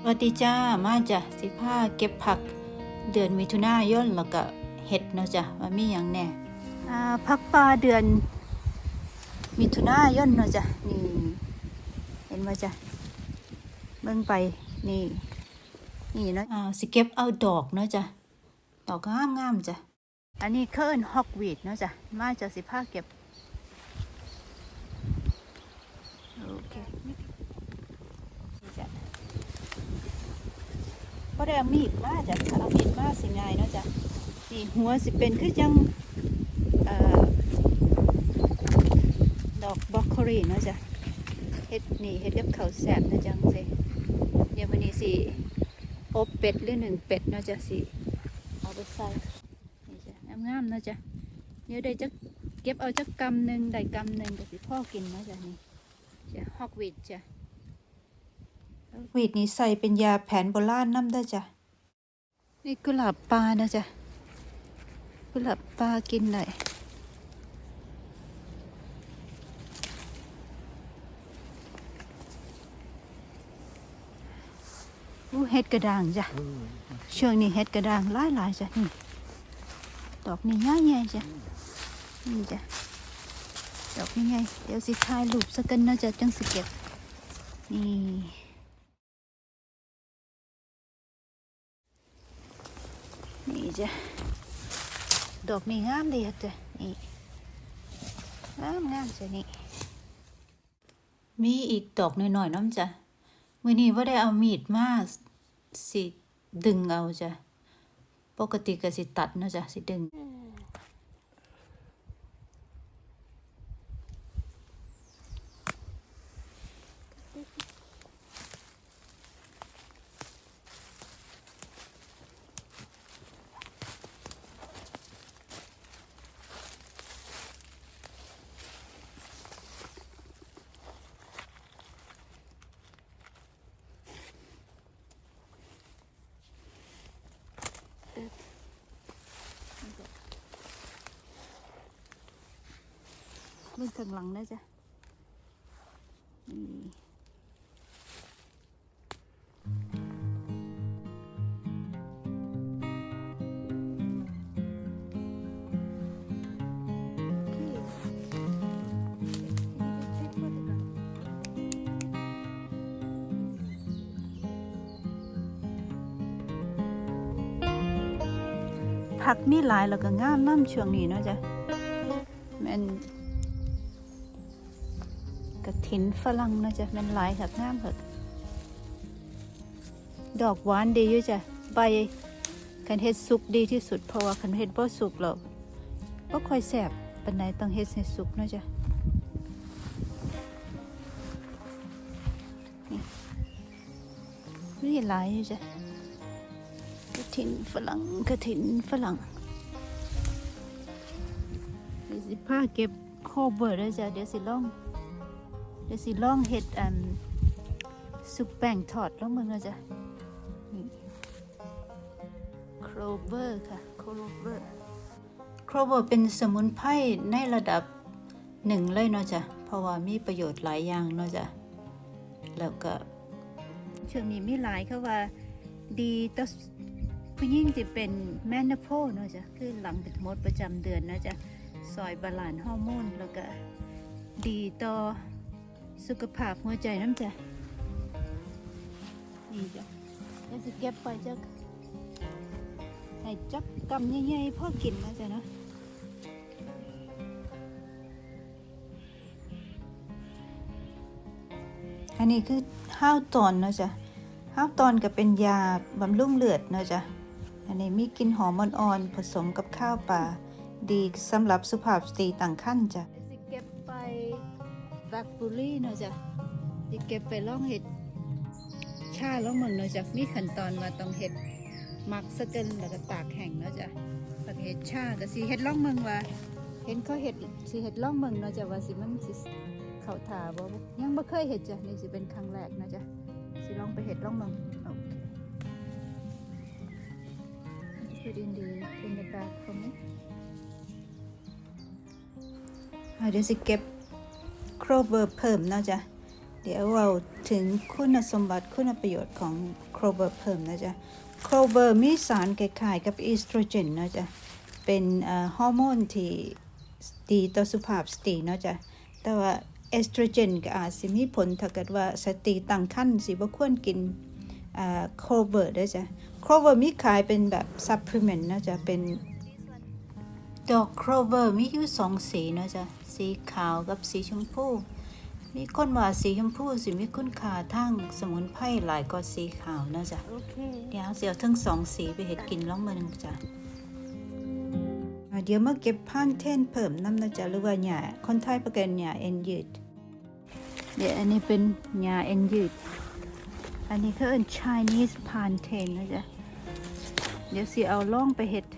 สวัสดีจ้า มาจ้ะสิผ้าเก็บผัก เดือนมิถุนายนแล้วก็เห็ดเนาะจ้ะว่ามีอย่างแน่อ่าผักปลาเดือน มิถุนายนเนาะจ้ะนี่เห็นว่าจ้ะเบิ่งไปนี่นี่เนาะอ่าสิเก็บเอาดอกเนาะจ้ะดอกงามงามๆจ้ะอันนี้เคิร์นฮอกวีดเนาะจ้ะมาจ้ะสิผ้าเก็บโอเคนี่จ้ะ ก็ได้เอามีดมาจ้ะถ้าเอามีดมาสิง่ายเนาะจ้ะนี่หัวสิเป็นคือจังเอ่อดอกบล็อกโคลีเนาะจ้ะเฮ็ดนี่เฮ็ดกับเขาแซ่บนะจังสิเดี๋ยววันนี้สิอบเป็ดหรือหนึ่งเป็ดเนาะจ้ะสิเอาไปใส่นี่จ้ะงามๆเนาะจ้ะเดี๋ยวได้จักเก็บเอาจักกำหนึ่งได้กำหนึ่งก็สิพ่อกินเนาะจ้ะนี่จ้ะฮอกวีดจ้ะ วีดนี้ใส่เป็นยาแผนโบราณน้ำได้จ้ะ นี่กุหลาบปลานะจ๊ะกุหลาบปลากินหน่อยอู้เห็ดกระด่างจ้ะช่วงนี้เห็ดกระด่างหลายหลายๆจ้ะนี่ดอกนี่ง่ายใหญ่จ้ะนี่จ้ะดอกนี่ไงเดี๋ยวสิถ่ายรูปสักกันนะจ๊ะจังสิเก็บนี่ นี่จ้ะดอกนี่งามดีจ้ะนี่งามงามจ้ะนี่มีอีกดอกหน่อยๆน้ำจ้ะมื่อนี้ว่าได้เอามีดมาสิดึงเอาจ้ะปกติก็สิตัดเนาะจ้ะสิดึง เบิ่งข้างหลังนะจ๊ะนี่ผักมีหลายแล้วก็งามน้ำช่วงนี้เนาะจ๊ะแมัน ถินฝรั่งนะจ๊ะมันหลายค่ะงามค่ะดอกหวานดีอยู่จ้ะใบคันเฮ็ดสุกดีที่สุดเพราะว่าคันเฮ็ดบ่สุกแล้วบ่ค่อยแซ่บปานใดต้องเฮ็ดให้สุกเนาะจ้ะนี่นี่หลายอยู่จ้ะกระถินฝรั่งกระถินฝรั่งเดี๋ยวสิพาเก็บโคเบอร์ด้วยจ้ะเดี๋ยวสิลอง เดี๋ยวสิลองเห็ดอันสุกแป้งทอดแล้วมึงนะจ๊ะนี่โครเวอร์ค่ะโครเวอร์โครเวอร์เป็นสมุนไพรในระดับหนึ่งเลยเนาะจ๊ะเพราะว่ามีประโยชน์หลายอย่างเนาะจ๊ะแล้วก็ช่วงนี้มีหลายเขาว่าดีต่อผู้หญิงที่เป็นแมนโพเนาะจ๊ะคือหลังเป็นมดประจำเดือนเนาะจ๊ะซอยบาลานฮอร์โมนแล้วก็ดีต่อ สุขภาพหัวใจน้ำจ้ะนี่จ้ะเดี๋ยวสิเก็บไปจักให้จักกำใหญ่ๆพ่อกินนะจ๊ะเนาะอันนี้คือห้าวตอนเนาะจ้ะห้าวตอนก็เป็นยาบำรุงเลือดเนาะจ้ะอันนี้มีกลิ่นหอมอ่อนๆผสมกับข้าวปลาดีสำหรับสุภาพสตรีต่างขั้นจ้ะ บล็คเบอร์รี่เนาะจ้ะจะเก็บไปล่องเห็ดชาล่องมันเนาะจ้ะมีขั้นตอนว่าต้องเห็ดหมักสะเกันแล้วก็ตากแห้งเนาะจ้ะแล้วก็เห็ดชาก็สิเห็ดล่องเมืองว่า เห็นเขาเห็ดสิเห็ดล่องเมืองเนาะจ้ะว่าสิมันสิเขาถาบ่ยังบ่เคยเห็ดจ้ะนี่สิเป็นครั้งแรกเนาะจ้ะสิลองไปเห็ดล่องเมืองโอเค Put in the in the bag for me อ่าเดี๋ยวสิเก็บ โครเวอร์เพิ่มนะจ้ะเดี๋ยวเราถึงคุณสมบัติคุณประโยชน์ของโครเบอร์เพิ่มนะจ๊ะโครเบอร์มีสารคล้ายๆกับอีสโตรเจนนะจ๊ะ เป็นฮอร์โมนที่ดีต่อสุขภาพสตรีนะจ๊ะ แต่ว่าเอสโตรเจนก็อาจสิมีผลถ้าเกิดว่าสตรีตั้งครรภ์สิบ่ควรกินโครเบอร์ด้วยจ้ะโครเบอร์มีขายเป็นแบบซัพพลีเมนต์นะจ๊ะ เป็น ดอกโครเวอร์มีอยู่สองสีเนาะจ๊ะสีขาวกับสีชมพูมีคนว่าสีชมพูสิมีคุณค่าทางสมุนไพรหลายกว่าสีขาวเนาะจ๊ะโอเคเดี๋ยวเสียวทั้งสองสีไปเห็ดกินล้องมือหนึงจ้ะอ่าเดี๋ยวมาเก็บพันเทนเพิ่มน้ำนะจ๊ะหรือว่าหญ้าคนไทยประกันหญ้าเอ็นยืดเดี๋ยวอันนี้เป็นหญ้าเอ็นยืด อันนี้คือเอิ้น Chinese plantain นะจ๊ะ เดี๋ยวสิเอาล่องไปเห็ดช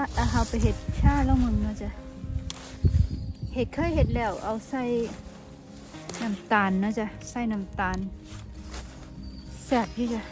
าเอาไปเห็ดชาแล้วมึงเนาะจ้ะเห็ดเคยเห็ดแล้วเอาใส่น้ำตาลเนาะจ้ะใส่น้ำตาลแซ่บอยู่จ้ะ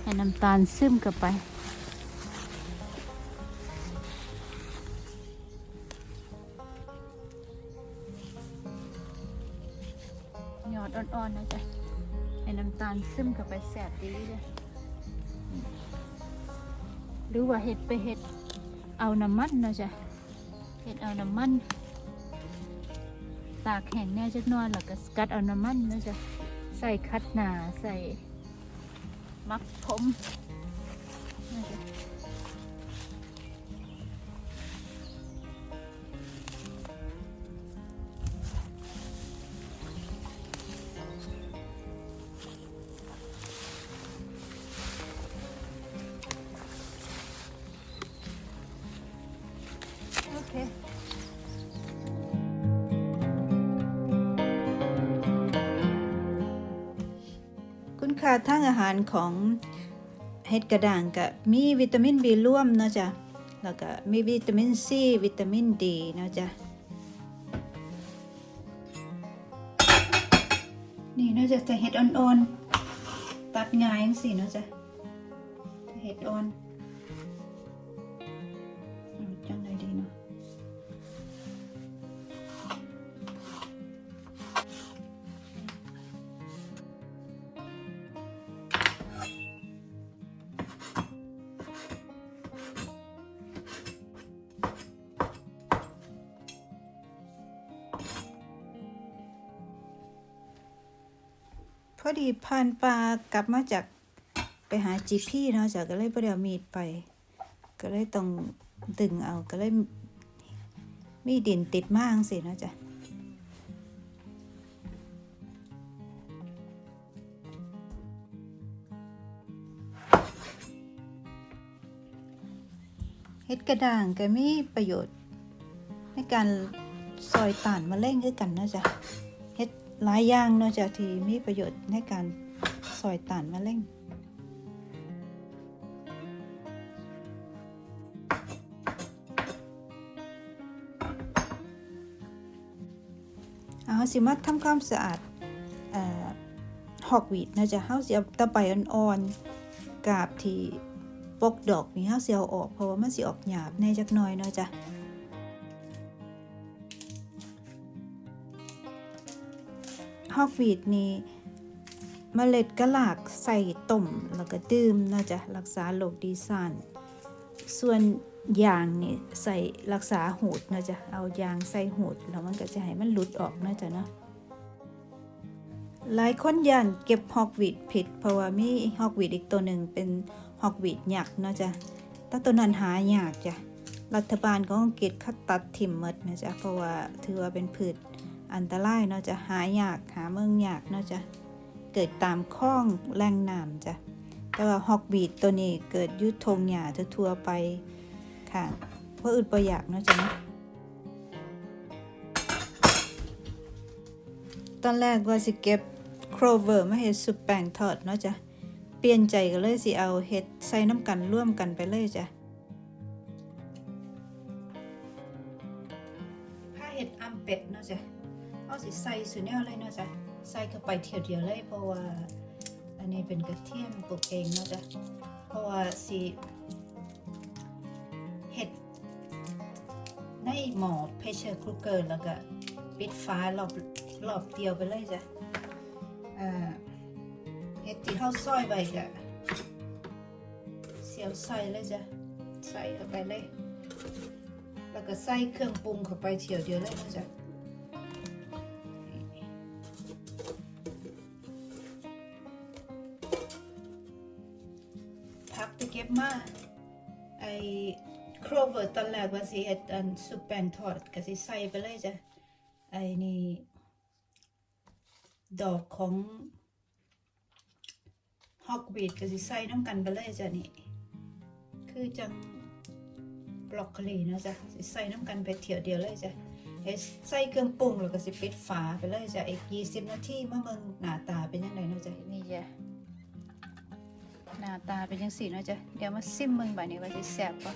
ให้น้ำตาลซึมกับไปหยอดอ่อนๆนะจ๊ะให้น้ำตาลซึมกับไปแซ่บดีเลย รือว่าเห็ดไปเห็ดเอาน้ำมันเนาะจ๊ะเห็ดเอาน้ำมัน ตากแห้งแน่จักน่อยแล้วก็สกัดเอาน้ำมันเนาะจ๊ะใส่คัดหนาใส่มักผมนะจ๊ะ ค่ะทางอาหารของเห็ดกระด่างก็มีวิตามินบีร่วมเนาะจ๊ะแล้วก็มีวิตามินซีวิตามิน D เนาะจ๊ะนี่เนาะจ๊ะจะเห็ดอ่อนๆตัดง่ายสิเนาะจ๊ะเห็ดอ่อน อดีผ่านปลากลับมาจากไปหาจีพี่เนาะจ้ะก็เลยบ่ได้เอามีดไป ก็เลยต้องดึงเอาก็เลยมีดินติดมากสิเนาะจ้ะเฮ็ดกระด่างก็มีประโยชน์ในการซอยต้านมะเร็งคือกันเนาะจ้ะ หลายอย่างนาะจ้ะที่มีประโยชน์ในการซอยตานมะเร็งเอาสิมาทำความสะอาดเอ่อฮอกวีดนะจ้ะเฮาสิเอาตะไบอ่อนๆกาบที่ปกดอกนี่เฮาสิเอาออกเพราะว่ามันสิออกหยาบแน่จักหน่อยเนาะจ้ะ ฮอกวีดนี่เมล็ดกะหลากใส่ต้มแล้วก็ดื่มนาะจ้ะรักษาโรคดีซ่านส่วนยางนี่ใส่รักษาหูดนะจ้ะเอายางใส่หูดแล้วมันก็จะให้มันหลุดออกนะจ้ะเนาะหลายคนย่านเก็บฮอกวีดผิด เพราะว่ามีฮอกวีดอีกตัวหนึ่งเป็นฮอกวีดหยักเนาะจ้ะแต่ตัวนั้นหายากจ้ะรัฐบาลของอังกฤษเขาตัดทิ่มหมดนะจ๊ะเพราะว่าถือว่าเป็นพืช อันตรายเนาะจะหายากหาเมืองยากเนาะจะเกิดตามคลองแหล่งน้ำจ้ะแต่ว่าฮอกบีดตัวนี้เกิดยุทงหญ้าทั่วไปค่ะเพราะอึดประอยากเนาะจ้ะนะตอนแรกว่าสิเก็บโครเวอร์มาเฮ็ดซุปแป้งทอดเนาะจ้ะเปลี่ยนใจก็เลยสิเอาเฮ็ดใส่น้ำกันร่วมกันไปเลยจ้ะผ้าเฮ็ดอัมเป็ดเนาะจ้ะ เอาสิใส่สุดแนวเลยเนาะจ๊ะใส่เข้าไปเทียวเดียวเลยเพราะว่า อันนี้เป็นกระเทียมปลูกเองเนาะจ๊ะเพราะว่าสิเห็ดในหม้อเพชเชอร์คุกเกอร์แล้วก็ปิดฟ้ารอบรอบเดียวไปเลยจ้ะอ่าเห็ดที่เข้าซอยไปจ้ะเสียวใส่เลยจ้ะใส่เข้าไปเลย แล้วก็ใส่เครื่องปรุงเข้าไปเฉียวเดียวเลยนะจ๊ะ บมาไอโครเวอร์ตอนแรกว่าสิเฮ็ดอันซุปแป้งทอดก็สิใส่ไปเลยจ้ะไอนี่ดอกของฮอกวีดก็สิใส่น้ำกันไปเลยจ้ะนี่ คือจังบรอกโคลีนะจ๊ะสิใส่น้ำกันไปเถี่ยวเดียวเลยจ้ะเฮ็ดใส่เครื่องปรุงแล้วก็สิปิดฝาไปเลยจ้ะอีก20นาทีมาเมืองหน้าตาเป็นยังไงเนาะจ้ะนี่จ้ะ หน้าตาเป็นยังสีเนาะจ้ะเดี๋ยวมาซิมเมืองบ่านี้ว่าสิแซ่บปะ